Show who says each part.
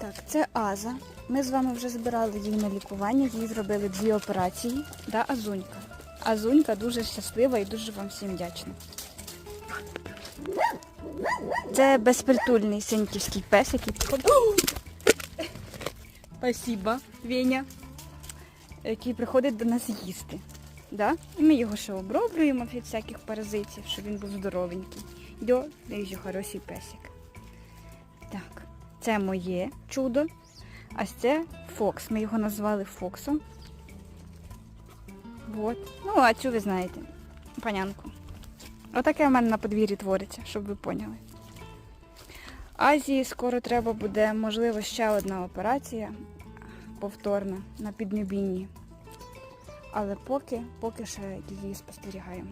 Speaker 1: Так, це Аза. Ми з вами вже збирали її на лікування, їй зробили дві операції. Да, Азунька. Азунька дуже щаслива і дуже вам всім вдячна. Це безпритульний синьківський пес, який приходить. Спасибо, Веня. Який приходить до нас їсти. Да? І ми його ще оброблюємо від всяких паразитів, щоб він був здоровенький. Йо, дуже хороший песик. Так, це моє чудо. А це Фокс. Ми його назвали Фоксом. Вот. Ну, а цю ви знаєте. Панянку. Отаке в мене на подвір'ї твориться, щоб ви поняли. Азії скоро треба буде, можливо, ще одна операція повторна на піднебінні. Але поки, поки ще її спостерігаємо.